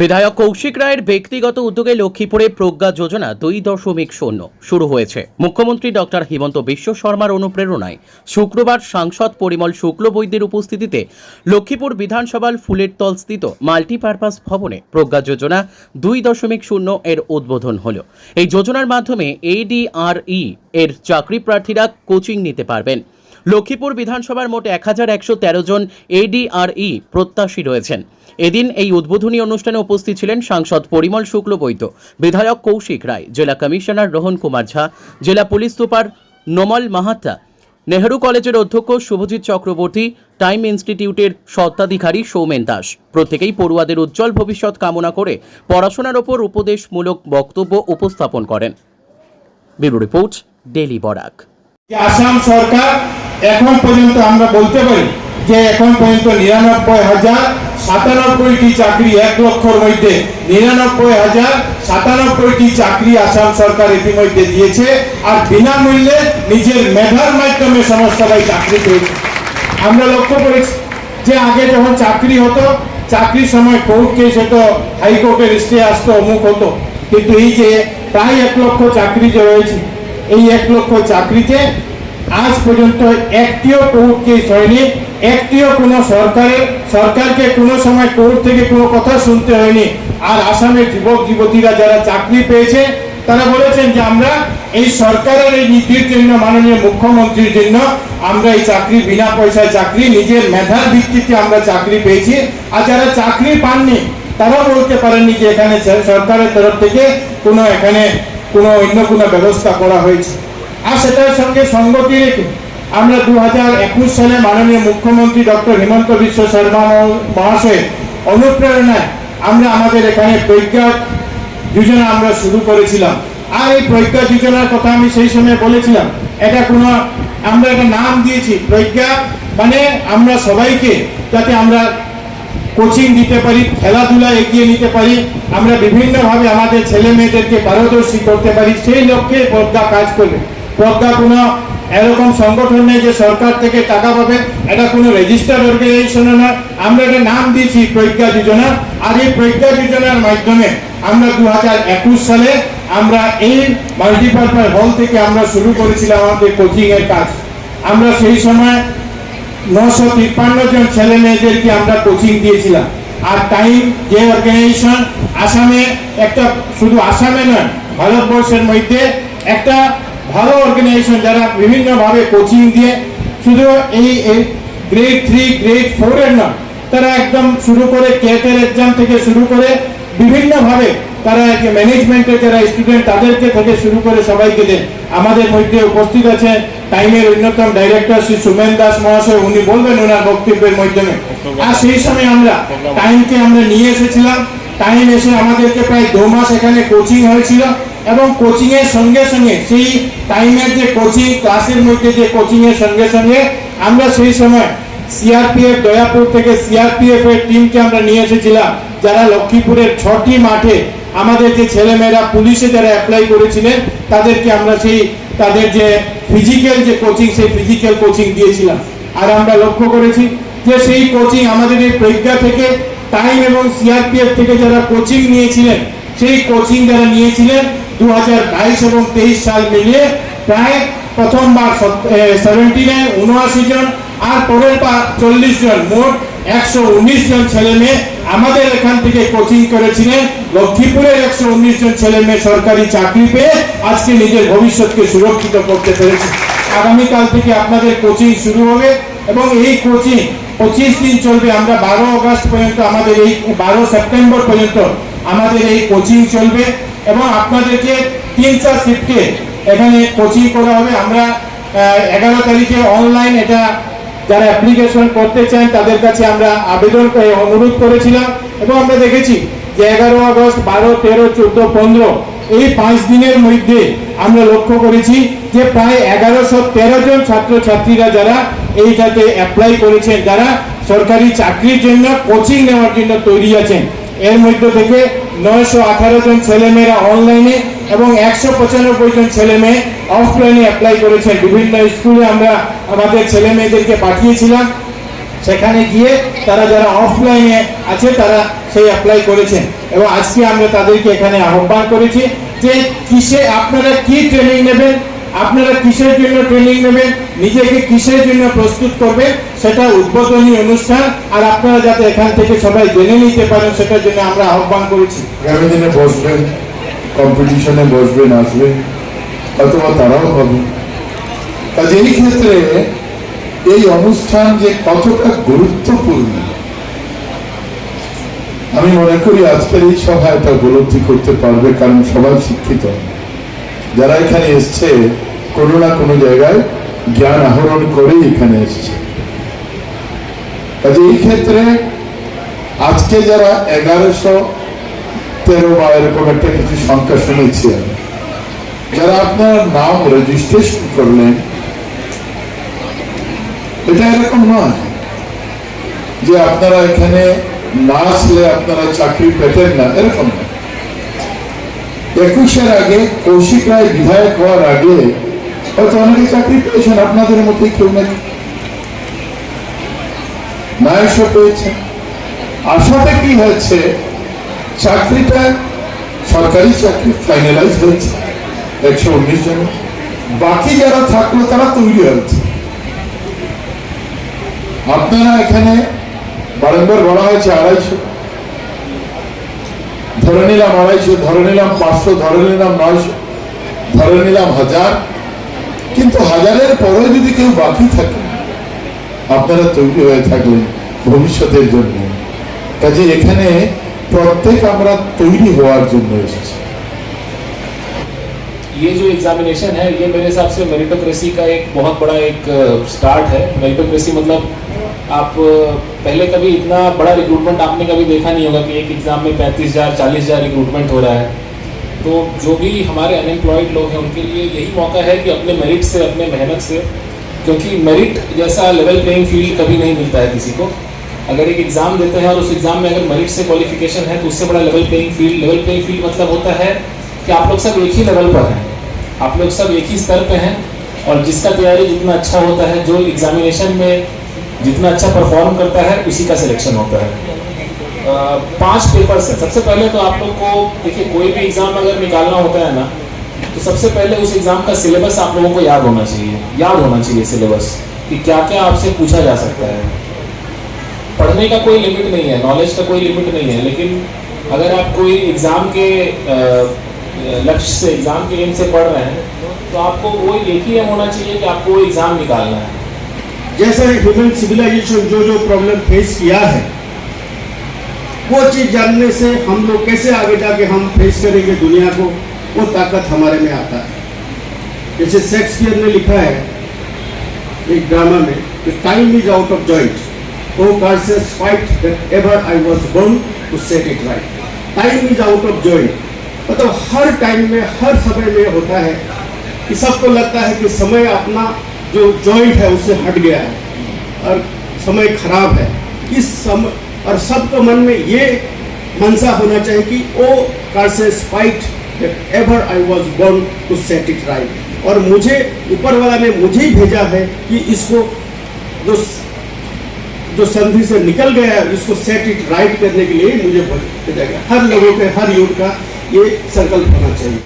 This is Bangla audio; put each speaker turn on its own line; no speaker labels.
বিধায়ক কৌশিক রায়ের ব্যক্তিগত উদ্যোগে লক্ষ্মীপুরে প্রজ্ঞা যোজনা দুই দশমিক শূন্য শুরু হয়েছে। মুখ্যমন্ত্রী ডক্টর হিমন্ত বিশ্ব শর্মার অনুপ্রেরণায় শুক্রবার সাংসদ পরিমল শুক্লবৈদ্যের উপস্থিতিতে লক্ষ্মীপুর বিধানসভার ফুলের তলস্থিত মাল্টিপারপাস ভবনে প্রজ্ঞা যোজনা দুই দশমিক শূন্য এর উদ্বোধন হল। এই যোজনার মাধ্যমে এডিআরই এর চাকরি প্রার্থীরা কোচিং নিতে পারবেন। লক্ষ্মীপুর বিধানসভার মোট এক হাজার একশো তেরো জন এডিআরই প্রত্যাশী রয়েছেন। এদিন এই উদ্বোধনী অনুষ্ঠানে উপস্থিত ছিলেন সাংসদ পরিমল শুক্লবৈদ্য, বিধায়ক কৌশিক রায়, জেলা কমিশনার রোহন কুমার ঝা, জেলা পুলিশ সুপার নোমল মাহাতা, নেহেরু কলেজের অধ্যক্ষ শুভজিৎ চক্রবর্তী, টাইম ইনস্টিটিউটের স্বত্বাধিকারী সৌমেন দাস। প্রত্যেকেই পড়ুয়াদের উজ্জ্বল ভবিষ্যৎ কামনা করে পড়াশোনার ওপর উপদেশমূলক বক্তব্য উপস্থাপন করেন। Report daily
Barak. আসাম সরকার এখন পর্যন্ত আমরা বলতে পারি যে এখন পর্যন্ত নিরানব্বই হাজার সাতানব্বইটি চাকরি এক লক্ষর মধ্যে, নিরানব্বই হাজার সাতানব্বইটি চাকরি আসাম সরকার ইতিমধ্যে দিয়েছে আর বিনামূল্যে নিজের মেধার মাধ্যমে সমস্ত চাকরি পেয়েছে। আমরা লক্ষ্য করেছি যে আগে যখন চাকরি হতো, চাকরির সময় কোর্ট কেস হতো, হাইকোর্টের স্টে আসতো, অমুক হতো। কিন্তু এই যে প্রায় এক লক্ষ চাকরি যে রয়েছে, এই এক লক্ষ চাকরিতে আজ পর্যন্ত একটিও কোর্ট কেস হয়নি, একটিও কোনো সরকারের, সরকারকে কোনো সময় কোর্ট থেকে কোনো কথা শুনতে হয়নি। আর আসামের যুবক যুবতীরা যারা চাকরি পেয়েছে, তারা বলেছেন যে আমরা এই সরকারের এই নীতির জন্য, মাননীয় মুখ্যমন্ত্রীর জন্য আমরা এই চাকরি, বিনা পয়সায় চাকরি, নিজের মেধার ভিত্তিতে আমরা চাকরি পেয়েছি। আর যারা চাকরি পাননি তারা বলতে পারেননি যে এখানে সরকারের তরফ থেকে কোনো এখানে কোনো অন্য কোনো ব্যবস্থা করা হয়েছে। আর সেটার সঙ্গে সঙ্গতি রেখে আমরা দু হাজার একুশ সালে মাননীয় মুখ্যমন্ত্রী ডক্টর হিমন্ত বিশ্ব শর্মা মহাশয়ের অনুপ্রেরণায় আমরা আমাদের এখানে প্রজ্ঞা যোজনা আমরা শুরু করেছিলাম। আর এই প্রজ্ঞা যোজনার কথা আমি সেই সময় বলেছিলাম। এটা কোনো, আমরা একটা নাম দিয়েছি, প্রজ্ঞা মানে আমরা সবাইকে যাতে আমরা কোচিং দিতে পারি, খেলাধুলা এগিয়ে নিতে পারি, আমরা বিভিন্নভাবে আমাদের ছেলে মেয়েদেরকে পারদর্শী করতে পারি, সেই লক্ষ্যে প্রজ্ঞা কাজ করবে। প্রজ্ঞা কোনো এরকম সংগঠন নেই যে সরকার থেকে টাকা পাবে। এটা কোনো রেজিস্টার্ড অর্গানাইজেশন নয় আমরা এটা নাম দিয়েছি প্রজ্ঞা যোজনা। আর এই প্রজ্ঞা যোজনার মাধ্যমে আমরা দু হাজার একুশ সালে আমরা এই মাল্টিপারপাস হল থেকে আমরা শুরু করেছিলাম আমাদের কোচিংয়ের কাজ। আমরা সেই সময় নশো তিপ্পান্ন জন ছেলে মেয়েদেরকে আমরা কোচিং দিয়েছিলাম। আর টাইম যে অর্গানাইজেশন আসামে একটা শুধু আসামে নয়, ভারতবর্ষের মধ্যে একটা ভালো অর্গানাইজেশন যারা বিভিন্নভাবে কোচিং দিয়ে শুধু এই গ্রেড থ্রি গ্রেড ফোরের নয় তারা একদম শুরু করে কেটের এক্সাম থেকে শুরু করে বিভিন্নভাবে তারা ম্যানেজমেন্টের যারা স্টুডেন্ট তাদেরকে থেকে শুরু করে সবাইকে দেন আমাদের মধ্যে উপস্থিত আছেন টাইমের অন্যতম ডাইরেক্টর শ্রী সুমেন দাস মহাশয় উনি বলবেন ওনার বক্তব্যের মাধ্যমে। আর সেই সময় আমরা টাইমকে আমরা নিয়ে এসেছিলাম। টাইম এসে আমাদেরকে প্রায় দু মাস এখানে কোচিং হয়েছিল। এবং কোচিংয়ের সঙ্গে সঙ্গে, সেই টাইমের যে কোচিং ক্লাসের মধ্যে যে কোচিংয়ের সঙ্গে সঙ্গে আমরা সেই সময় সিআরপিএফ দয়াপুর থেকে সিআরপিএফ এর টিমকে আমরা নিয়ে এসেছিলাম, যারা লক্ষ্মীপুরের ছটি মাঠে আমাদের যে ছেলেমেয়েরা পুলিশে যারা অ্যাপ্লাই করেছিলেন, তাদেরকে আমরা সেই, তাদের যে ফিজিক্যাল যে কোচিং সেই ফিজিক্যাল কোচিং দিয়েছিলাম। আর আমরা লক্ষ্য করেছি যে সেই কোচিং আমাদের এই প্রজ্ঞা থেকে টাইম এবং সিআরপিএফ থেকে যারা কোচিং নিয়েছিলেন, সেই কোচিং যারা নিয়েছিলেন দু হাজার বাইশ এবং তেইশ সাল মিলিয়ে প্রায় প্রথমবার সেভেন্টি নাইন উনআশি জন আর পরের বার চল্লিশ জন, মোট একশো উনিশ জন ছেলে মেয়ে আমাদের এখান থেকে কোচিং করেছিলেন। লক্ষ্মীপুরের একশো উনিশ জন ছেলে মেয়ে সরকারি চাকরি পেয়ে আজকে নিজের ভবিষ্যৎকে সুরক্ষিত করতে পেরেছে। আগামীকাল থেকে আপনাদের কোচিং শুরু হবে এবং এই কোচিং পঁচিশ দিন চলবে। আমরা বারো আগস্ট পর্যন্ত আমাদের এই বারো সেপ্টেম্বর পর্যন্ত আমাদের এই কোচিং চলবে। এবং আপনাদেরকে তিনটা শিফটে এখানে কোচিং করা হবে। আমরা এগারো তারিখে অনলাইন এটা যারা অ্যাপ্লিকেশন করতে চান, তাদের কাছে আমরা আবেদন অনুরোধ করেছিলাম। এবং আমরা দেখেছি যে এগারো আগস্ট, বারো, তেরো, চোদ্দ, পনেরো এই পাঁচ দিনের মধ্যে আমরা লক্ষ্য করেছি যে প্রায় এগারোশো তেরো জন ছাত্রছাত্রীরা যারা এইটাতে অ্যাপ্লাই করেছেন, যারা সরকারি চাকরির জন্য কোচিং নেওয়ার জন্য তৈরি আছেন। এর মধ্যে থেকে নয়শো আঠারো জন ছেলেমেয়েরা অনলাইনে এবং একশো পঁচানব্বই জন ছেলে মেয়ে অফলাইনে অ্যাপ্লাই করেছেন। বিভিন্ন স্কুলে আমরা আমাদের ছেলে মেয়েদেরকে পাঠিয়েছিলাম। সেখানে গিয়ে তারা যারা অফলাইনে আছে, তারা সেই অ্যাপ্লাই করেছেন। এবং আজকে আমরা তাদেরকে এখানে আহ্বান করেছি যে কিসে আপনারা কি ট্রেনিং নেবেন আপনারা কিসের জন্য ট্রেনিং নেবেন? নিজেকে কিসের জন্য প্রস্তুত করবেন? সেটা উদ্বোধনী অনুষ্ঠান। আর আপনারা যাতে এখান থেকে সবাই জেনে নিতে পারেন, সেটার জন্য আমরা আহ্বান করেছি।
আগামী দিনে বসবেন কম্পিটিশনে বসবেন, আসবেন, অথবা তারাও হবে কাজে এই ক্ষেত্রে এই অনুষ্ঠান যে কতটা গুরুত্বপূর্ণ, আমি মনে করি আজকের এই সভা এটা উপলব্ধি করতে পারবে, কারণ সবাই শিক্ষিত। যারা এখানে এসছে কোনো না কোনো জায়গায় জ্ঞান আহরণ করেই এখানে এসছে। এই ক্ষেত্রে আজকে যারা এগারোশো তেরো বা এরকম একটা কিছু সংখ্যা শুনেছি যারা আপনার নাম রেজিস্ট্রেশন করলেন, এটা এরকম নয় যে আপনারা এখানে না আসলে আপনারা চাকরি পেতেন না, এরকম না একুশের আগে কৌশিক রায় বিধায়ক হওয়ার আগে অনেকে চাকরি পেয়েছেন, আপনাদের কেউ নাকি পেয়েছেন কি হয়েছে? চাকরিটা সরকারি চাকরি ফাইনালাইজ হয়েছে একশো উনিশ জন। বাকি যারা থাকল, তারা তৈরি হয়েছে। আপনারা এখানে বারংবার বলা হয়েছে আড়াইশো। ধরে নিলাম আড়াইশো, ধরে নিলাম পাঁচশো, ধরে নিলাম নয়শো, ধরে নিলাম হাজার। কিন্তু হাজারের পরেও যদি কেউ বাকি থাকে আপনারা তৈরি হয়ে থাকলেন ভবিষ্যতের জন্য কাজে এখানে প্রত্যেক আমরা তৈরি হওয়ার জন্য এসেছি
ये जो एग्जामिनेशन है ये मेरे हिसाब से मेरिटोक्रेसी का एक बहुत बड़ा एक स्टार्ट है मेरिटोक्रेसी मतलब आप अ, पहले कभी इतना बड़ा रिक्रूटमेंट आपने कभी देखा नहीं होगा कि एक एग्जाम में पैंतीस हजार चालीस हजार रिक्रूटमेंट हो रहा है तो जो भी हमारे अनएम्प्लॉयड लोग हैं, उनके लिए यही मौका है कि अपने मेरिट से, अपने मेहनत से, क्योंकि मेरिट जैसा लेवल प्लेइंग फ़ील्ड कभी नहीं मिलता है किसी को। अगर एक एग्ज़ाम देते हैं और उस एग्ज़ाम में अगर मेरिट से क्वालिफिकेशन है तो उससे बड़ा level playing field level playing field मतलब होता है कि आप लोग सब एक ही लेवल पर हैं। आप लोग सब एक ही स्तर पर हैं और जिसका तैयारी जितना अच्छा होता है, जो एग्जामिनेशन में जितना अच्छा परफॉर्म करता है, उसी का सिलेक्शन होता है। पाँच पेपर्स हैं सबसे पहले तो आप लोग को, देखिए, कोई भी एग्ज़ाम अगर निकालना होता है ना तो सबसे पहले उस एग्ज़ाम का सिलेबस आप लोगों को याद होना चाहिए। याद होना चाहिए सिलेबस कि क्या क्या आपसे पूछा जा सकता है। पढ़ने का कोई लिमिट नहीं है नॉलेज का कोई लिमिट नहीं है, लेकिन अगर आप कोई एग्ज़ाम के लक्ष्य से एग्ज़ाम के एम से पढ़ रहे हैं तो आपको वो एक ही होना चाहिए कि आपको एग्ज़ाम निकालना है।
जैसे ह्यूमन सिविलाइजेशन जो जो प्रॉब्लम फेस किया है वो चीज़ जानने से हम लोग कैसे आगे जाके हम फेस करेंगे दुनिया को, वो ताकत हमारे में आता है। जैसे शेक्सपियर ने लिखा है एक ड्रामा में कि time is out of joint O cursed spite that ever I was born to set it right time is out of joint मतलब हर टाइम में, हर समय में होता है कि सबको लगता है कि समय अपना जो जॉइंट है उससे हट गया है और समय खराब है। इस समय और सबको मन में ये मनसा होना चाहिए कि, O cursed spite ever I was born to set it right और मुझे, ऊपर वाला ने मुझे ही भेजा है कि इसको जो जो संधि से निकल गया है इसको सेट इट राइट करने के लिए मुझे भेजा गया। हर लोगों के हर युग का ये संकल्प होना चाहिए।